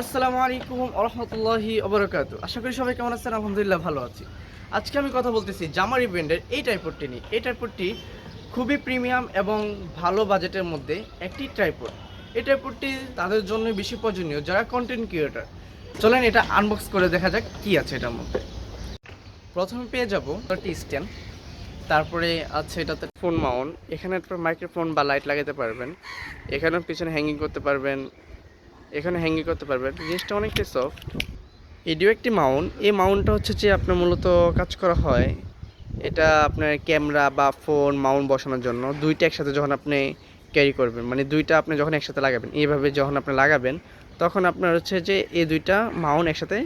আসসালামু আলাইকুম রহমতুল্লাহি অবরকাত আশা করি সবাই কেমন আছেন? আলহামদুলিল্লাহ ভালো আছি। আজকে আমি কথা বলতেছি জামারি ব্র্যান্ডের এই টাইপোডটি নিয়ে। এই টাইপোডটি খুবই প্রিমিয়াম এবং ভালো বাজেটের মধ্যে একটি টাইপোড এই টাইপোডটি তাদের জন্য বেশি প্রয়োজনীয় যারা কন্টেন্ট ক্রিয়েটার চলেন এটা আনবক্স করে দেখা যাক কি আছে এটার মধ্যে। প্রথমে পেয়ে যাব একটি স্ট্যান্ড তারপরে আছে এটাতে ফোন মাউন্ট এখানে একটা মাইক্রোফোন বা লাইট লাগাতে পারবেন। এখানেও পিছনে হ্যাঙ্গিং করতে পারবেন। এখানে হ্যাঙ্গিং করতে পারবেন জিনিসটা অনেকটাই সফট এডিও একটি মাউন্ট এই মাউন্টটা হচ্ছে যে আপনার মূলত কাজ করা হয়, এটা আপনার ক্যামেরা বা ফোন মাউন্ট বসানোর জন্য। দুইটা একসাথে যখন আপনি ক্যারি করবেন মানে দুইটা আপনি যখন একসাথে লাগাবেন, এইভাবে যখন আপনি লাগাবেন, তখন আপনার হচ্ছে যে এই দুইটা মাউন্ট একসাথে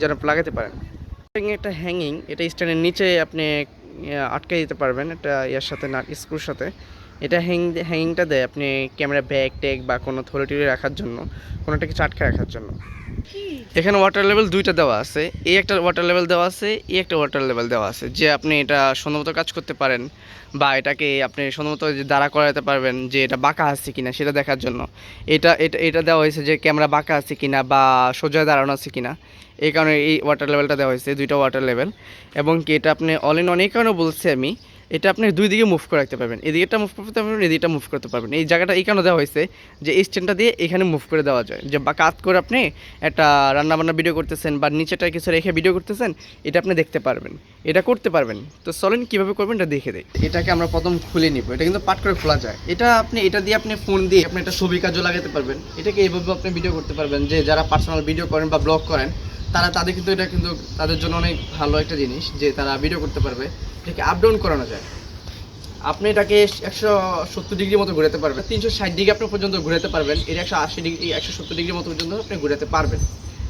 যেন লাগাতে পারেন। একটা হ্যাঙ্গিং এটা স্ট্যান্ডের নিচে আপনি আটকে দিতে পারবেন। এটা ইয়ার সাথে না স্ক্রুর সাথে। এটা হ্যাং হ্যাঙ্গিংটা দেয় আপনি ক্যামেরা ব্যাগ ট্যাগ বা কোনো থলে টুলে রাখার জন্য কোনোটা কিছু আটকে রাখার জন্য। এখানে ওয়াটার লেভেল দুইটা দেওয়া আছে। এই একটা ওয়াটার লেভেল দেওয়া আছে এই একটা ওয়াটার লেভেল দেওয়া আছে। যে আপনি এটা সুন্দরমতো কাজ করতে পারেন বা এটাকে আপনি সুন্দরমতো যে দাঁড়া করাতে পারবেন যে এটা বাঁকা আছে কিনা সেটা দেখার জন্য। এটা এটা এটা দেওয়া হয়েছে যে ক্যামেরা বাঁকা আছে কিনা বা সোজা দাঁড়ানো আছে কিনা। এই কারণে এই ওয়াটার লেভেলটা দেওয়া হয়েছে দুইটা ওয়াটার লেভেল এবং কি এটা আপনি অল ইন অনেক কারণে বলছি আমি এটা আপনি দুই দিকে মুভ করে রাখতে পারবেন। এদিকেটা মুভ করতে পারবেন, এদিকটা মুভ করতে পারবেন। এই জায়গাটা এই কারণে দেওয়া হয়েছে? যে এই স্ট্যান্ডটা দিয়ে এখানে মুভ করে দেওয়া যায়। যে বা কাজ করে আপনি একটা রান্নাবান্না ভিডিও করতেছেন বা নিচেটা কিছু রেখে ভিডিও করতেছেন, এটা আপনি দেখতে পারবেন। এটা করতে পারবেন। তো চলেন কীভাবে করবেন এটা দেখে দেয় এটাকে আমরা প্রথম খুলে নিব। এটা কিন্তু পাট করে খোলা যায়। এটা আপনি, এটা দিয়ে আপনি ফোন দিয়ে আপনি একটা ছবি কাজও লাগাতে পারবেন। এটাকে এইভাবে আপনি ভিডিও করতে পারবেন। যে যারা পার্সোনাল ভিডিও করেন বা ব্লগ করেন, তারা, তাদের কিন্তু এটা কিন্তু তাদের জন্য অনেক ভালো একটা জিনিস যে তারা ভিডিও করতে পারবে। এটাকে আপ ডাউন করানো যায়। আপনি এটাকে একশো সত্তর ডিগ্রি মতো ঘুরাতে পারবেন। তিনশো ষাট ডিগ্রি আপনি পর্যন্ত ঘুরাতে পারবেন। এর একশো আশি ডিগ্রি একশো সত্তর ডিগ্রি মতো পর্যন্ত আপনি ঘুরাতে পারবেন।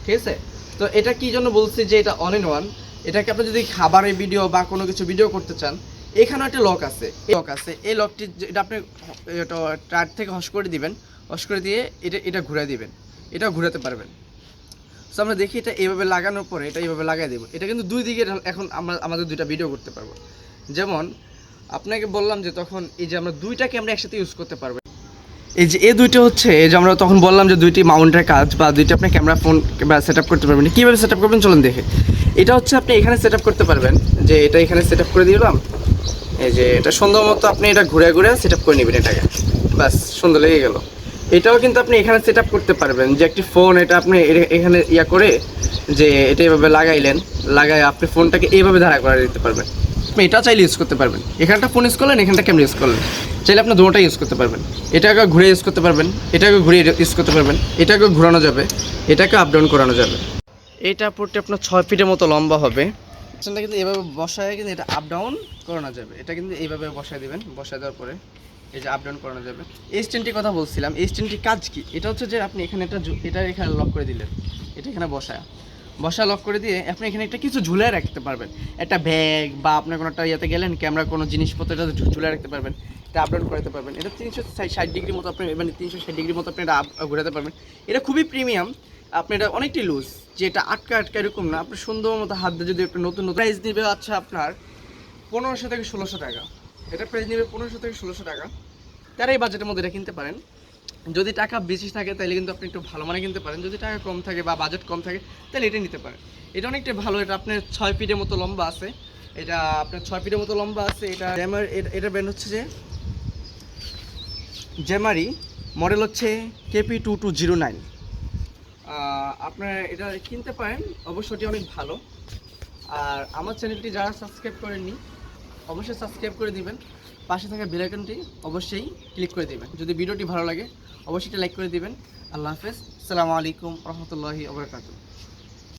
ঠিক আছে? তো এটা কি জন্য বলছি যে এটা অল ইন ওয়ান এটাকে আপনি যদি খাবারের ভিডিও বা কোনো কিছু ভিডিও করতে চান, এখানেও একটা লক আছে। এই লক আছে। এই লকটি এটা আপনি এটা টায়ার থেকে হস করে দিবেন। হস করে দিয়ে এটা এটা ঘুরে দিবেন। এটা ঘুরাতে পারবেন। তো আমরা দেখি এটা এইভাবে লাগানোর পরে এটা এইভাবে লাগাই দেবো। এটা কিন্তু দুই দিকে এখন আমরা আমাদের দুইটা ভিডিও করতে পারব। যেমন, আপনাকে বললাম যে তখন এই যে আমরা দুইটা ক্যামেরা একসাথে ইউজ করতে পারব। এই যে এই দুইটা হচ্ছে, এই যে আমরা তখন বললাম যে দুইটি মাউন্টের কাজ বা দুইটা আপনি camera phone camera set up করতে পারবেন। কীভাবে সেট আপ করবেন? চলুন দেখে। এটা হচ্ছে আপনি এখানে সেট আপ করতে পারবেন। যে এটা এখানে সেট আপ করে দিলাম। এই যে এটা সুন্দর মতো আপনি এটা ঘুরে ঘুরে সেট আপ করে নেবেন এটাকে। ব্যাস, সুন্দর লেগে গেল। এটাও কিন্তু আপনি এখানে সেট আপ করতে পারবেন। যে একটি ফোন এটা আপনি এখানে ইয়া করে যে এটা এভাবে লাগাইলেন লাগাই আপনি ফোনটাকে এইভাবে ধারা করে দিতে পারবেন। আপনি এটা চাইলে ইউজ করতে পারবেন। এখানটা ফোন ইউজ করলেন এখানটা ক্যামেরা ইউজ করলেন। চাইলে আপনি দুটোটা ইউজ করতে পারবেন। এটাকে ঘুরে ইউজ করতে পারবেন এটাকে ঘুরে ইউজ করতে পারবেন এটাকে ঘোরানো যাবে এটাকে আপ ডাউন করানো যাবে। এইটা পড়তে আপনার ছয় ফিটের মতো লম্বা হবে। কিন্তু এভাবে বসায় কিন্তু এটা আপ ডাউন করানো যাবে। এটা কিন্তু এইভাবে বসায় দিবেন বসায় দেওয়ার পরে। এই যে আপ ডাউন করানো যাবে। এই স্ট্যান্ডটির কথা বলছিলাম, এই স্ট্যান্ডটির কাজ কি? এটা হচ্ছে যে আপনি এখানে একটা এটা এখানে লক করে দিলেন। এটা এখানে বসায়। বসা লক করে দিয়ে আপনি এখানে একটা কিছু ঝুলে রাখতে পারবেন। একটা ব্যাগ বা আপনার কোনো একটা ইয়েতে গেলেন ক্যামেরা কোনো জিনিসপত্র এটা ঝুলে রাখতে পারবেন, এটা আপ ডাউন করতে পারবেন। এটা তিনশো ষাট ডিগ্রি মতো আপনি মানে তিনশো ষাট ডিগ্রি মতো আপনি এটা ঘোরাতে পারবেন। এটা খুবই প্রিমিয়াম আপনি এটা অনেকটাই লুজ যে এটা আটকা আটকা এরকম না। আপনি সুন্দর মতো হাত দিয়ে যদি একটা নতুন নতুন প্রাইস দিবে আচ্ছা আপনার পনেরোশো থেকে ষোলোশো টাকা। এটা প্রাইস নেবে পনেরোশো থেকে ষোলোশো টাকা। তারা এই বাজেটের মধ্যে এটা কিনতে পারেন। যদি টাকা বেশি থাকে তাহলে কিন্তু আপনি একটু ভালো মানে কিনতে পারেন। যদি টাকা কম থাকে বা বাজেট কম থাকে তাহলে এটা নিতে পারেন। এটা অনেকটা ভালো। এটা আপনার ছয় ফিটের মতো লম্বা আছে। এটা আপনার ছয় ফিটের মতো লম্বা আছে। এটা জ্যামার এটা ব্র্যান্ড হচ্ছে যে জ্যামারি মডেল হচ্ছে KP two two zero nine আপনারা এটা কিনতে পারেন। অবশ্যই এটি অনেক ভালো। আর আমার চ্যানেলটি যারা সাবস্ক্রাইব করেননি অবশ্যই সাবস্ক্রাইব করে দিবেন। পাশে থাকা বেল আইকনটি অবশ্যই ক্লিক করে দিবেন। যদি ভিডিওটি ভালো লাগে, অবশ্যই লাইক করে দিবেন। আল্লাহ হাফেজ। আসসালামু আলাইকুম রহমতুল্লাহি আবরকাতুহ